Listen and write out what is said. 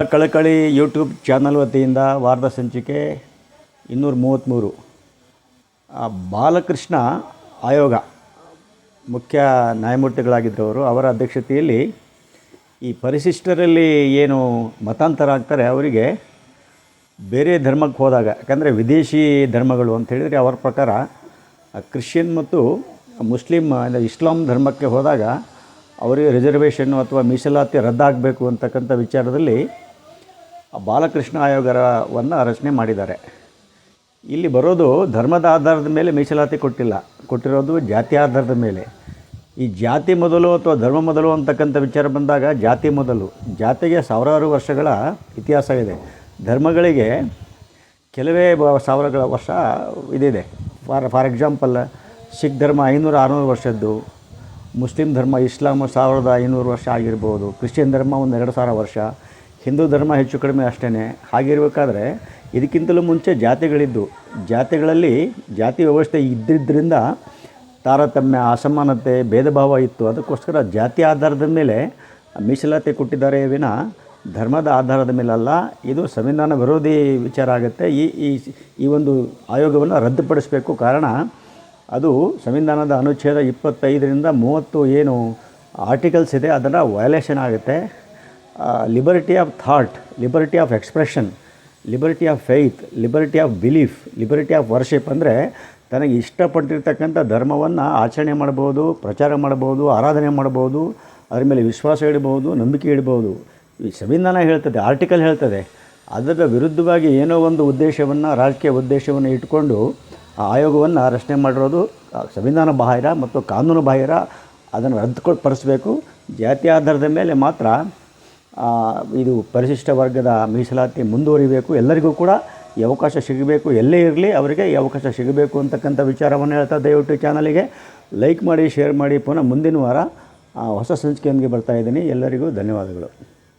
ಕಳಕಳಿ YouTube channel ವತಿಯಿಂದ ವಾರದ ಸಂಚಿಕೆ ಇನ್ನೂರ ಮೂವತ್ತ್ಮೂರು ಬಾಲಕೃಷ್ಣ ಆಯೋಗ ಮುಖ್ಯ ನ್ಯಾಯಮೂರ್ತಿಗಳಾಗಿದ್ದವರು, ಅವರ ಅಧ್ಯಕ್ಷತೆಯಲ್ಲಿ ಈ ಪರಿಶಿಷ್ಟರಲ್ಲಿ ಏನು ಮತಾಂತರ ಆಗ್ತಾರೆ ಅವರಿಗೆ ಬೇರೆ ಧರ್ಮಕ್ಕೆ ಹೋದಾಗ, ಯಾಕಂದರೆ ವಿದೇಶಿ ಧರ್ಮಗಳು ಅಂತ ಹೇಳಿದರೆ ಅವರ ಪ್ರಕಾರ ಕ್ರಿಶ್ಚಿಯನ್ ಮತ್ತು ಮುಸ್ಲಿಮ್ ಇಸ್ಲಾಂ ಧರ್ಮಕ್ಕೆ ಹೋದಾಗ ಅವರಿಗೆ ರಿಸರ್ವೇಷನ್ನು ಅಥವಾ ಮೀಸಲಾತಿ ರದ್ದಾಗಬೇಕು ಅಂತಕ್ಕಂಥ ವಿಚಾರದಲ್ಲಿ ಬಾಲಕೃಷ್ಣ ಆಯೋಗರವನ್ನು ರಚನೆ ಮಾಡಿದ್ದಾರೆ. ಇಲ್ಲಿ ಬರೋದು ಧರ್ಮದ ಆಧಾರದ ಮೇಲೆ ಮೀಸಲಾತಿ ಕೊಟ್ಟಿಲ್ಲ. ಕೊಟ್ಟಿರೋದು ಜಾತಿ ಆಧಾರದ ಮೇಲೆ. ಈ ಜಾತಿ ಮೊದಲು ಅಥವಾ ಧರ್ಮ ಮೊದಲು ಅಂತಕ್ಕಂಥ ವಿಚಾರ ಬಂದಾಗ ಜಾತಿ ಮೊದಲು. ಜಾತಿಗೆ ಸಾವಿರಾರು ವರ್ಷಗಳ ಇತಿಹಾಸ ಇದೆ ಧರ್ಮಗಳಿಗೆ ಕೆಲವೇ ಸಾವಿರಗಳ ವರ್ಷ ಇದಿದೆ. ಫಾರ್ ಫಾರ್ ಎಕ್ಸಾಂಪಲ್, ಸಿಖ್ ಧರ್ಮ ಐನೂರು ಆರುನೂರು ವರ್ಷದ್ದು, ಮುಸ್ಲಿಂ ಧರ್ಮ ಇಸ್ಲಾಮ್ ಸಾವಿರದ ಐನೂರು ವರ್ಷ ಆಗಿರ್ಬೋದು, ಕ್ರಿಶ್ಚಿಯನ್ ಧರ್ಮ ಒಂದು ಎರಡು ಸಾವಿರ ವರ್ಷ ಹಿಂದೂ ಧರ್ಮ ಹೆಚ್ಚು ಕಡಿಮೆ ಅಷ್ಟೇ ಹಾಗಿರಬೇಕಾದ್ರೆ ಇದಕ್ಕಿಂತಲೂ ಮುಂಚೆ ಜಾತಿಗಳಿದ್ದು. ಜಾತಿಗಳಲ್ಲಿ ಜಾತಿ ವ್ಯವಸ್ಥೆ ಇದ್ದಿದ್ದರಿಂದ ತಾರತಮ್ಯ, ಅಸಮಾನತೆ ಭೇದ ಭಾವ ಇತ್ತು. ಅದಕ್ಕೋಸ್ಕರ ಜಾತಿ ಆಧಾರದ ಮೇಲೆ ಮೀಸಲಾತಿ ಕೊಟ್ಟಿದ್ದಾರೆ ವಿನ ಧರ್ಮದ ಆಧಾರದ ಮೇಲೆ ಅಲ್ಲ ಇದು ಸಂವಿಧಾನ ವಿರೋಧಿ ವಿಚಾರ ಆಗುತ್ತೆ. ಈ ಈ ಈ ಒಂದು ಆಯೋಗವನ್ನು ರದ್ದುಪಡಿಸಬೇಕು. ಕಾರಣ ಅದು ಸಂವಿಧಾನದ ಅನುಚ್ಛೇದ ಇಪ್ಪತ್ತೈದರಿಂದ ಮೂವತ್ತು ಏನು ಆರ್ಟಿಕಲ್ಸ್ ಇದೆ ಅದನ್ನು ವಯಲೇಷನ್ ಆಗುತ್ತೆ. Liberty of thought liberty of expression liberty of faith liberty of belief liberty of worship ಅಂದರೆ ತನಗೆ ಇಷ್ಟಪಟ್ಟಿರ್ತಕ್ಕಂಥ ಧರ್ಮವನ್ನು ಆಚರಣೆ ಮಾಡ್ಬೋದು ಪ್ರಚಾರ ಮಾಡ್ಬೋದು ಆರಾಧನೆ ಮಾಡ್ಬೋದು ಅದರ ಮೇಲೆ ವಿಶ್ವಾಸ ಇಡ್ಬೋದು ನಂಬಿಕೆ ಇಡ್ಬೋದು ಈ ಸಂವಿಧಾನ ಹೇಳ್ತದೆ ಆರ್ಟಿಕಲ್ ಹೇಳ್ತದೆ. ಅದರ ವಿರುದ್ಧವಾಗಿ ಏನೋ ಒಂದು ಉದ್ದೇಶವನ್ನು, ರಾಜಕೀಯ ಉದ್ದೇಶವನ್ನು ಇಟ್ಕೊಂಡು ಆ ಆಯೋಗವನ್ನು ರಚನೆ ಮಾಡಿರೋದು ಸಂವಿಧಾನ ಬಾಹಿರ ಮತ್ತು ಕಾನೂನು ಬಾಹಿರ, ಅದನ್ನು ರದ್ದುಪಡಿಸಬೇಕು. ಜಾತಿ ಆಧಾರದ ಮೇಲೆ ಮಾತ್ರ ಇದು ಪರಿಶಿಷ್ಟ ವರ್ಗದ ಮೀಸಲಾತಿ ಮುಂದುವರಿಬೇಕು, ಎಲ್ಲರಿಗೂ ಕೂಡ ಈ ಅವಕಾಶ ಸಿಗಬೇಕು, ಎಲ್ಲೇ ಇರಲಿ ಅವರಿಗೆ ಈ ಅವಕಾಶ ಸಿಗಬೇಕು ಅಂತಕ್ಕಂಥ ವಿಚಾರವನ್ನು ಹೇಳ್ತಾ ದಯವಿಟ್ಟು ಚಾನಲಿಗೆ ಲೈಕ್ ಮಾಡಿ, ಶೇರ್ ಮಾಡಿ. ಪುನಃ ಮುಂದಿನ ವಾರ ಹೊಸ ಸಂಚಿಕೆಯೊಂದಿಗೆ ಬರ್ತಾ ಇದ್ದೀನಿ. ಎಲ್ಲರಿಗೂ ಧನ್ಯವಾದಗಳು.